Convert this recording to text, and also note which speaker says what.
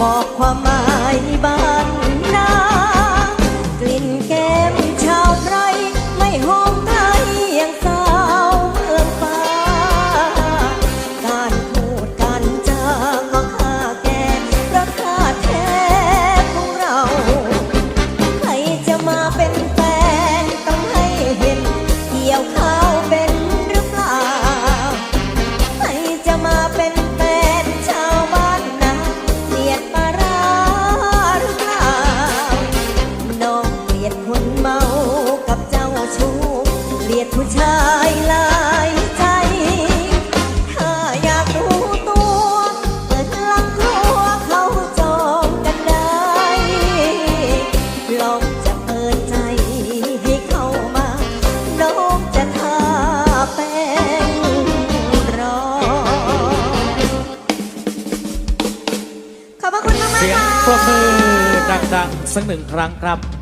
Speaker 1: บอกความ เลียดผู้ชายลายใจ ถ้ายากรู้ตัวเกิดหลังรัวเขาจองกันได้ ลองจะเปิดใจให้เข้ามา น้องจะทาแป้งรอ ขอบคุณมากๆ
Speaker 2: เสียง
Speaker 1: ค่ะ
Speaker 2: ปรบมือดังๆ สักหนึ่งครั้งครับ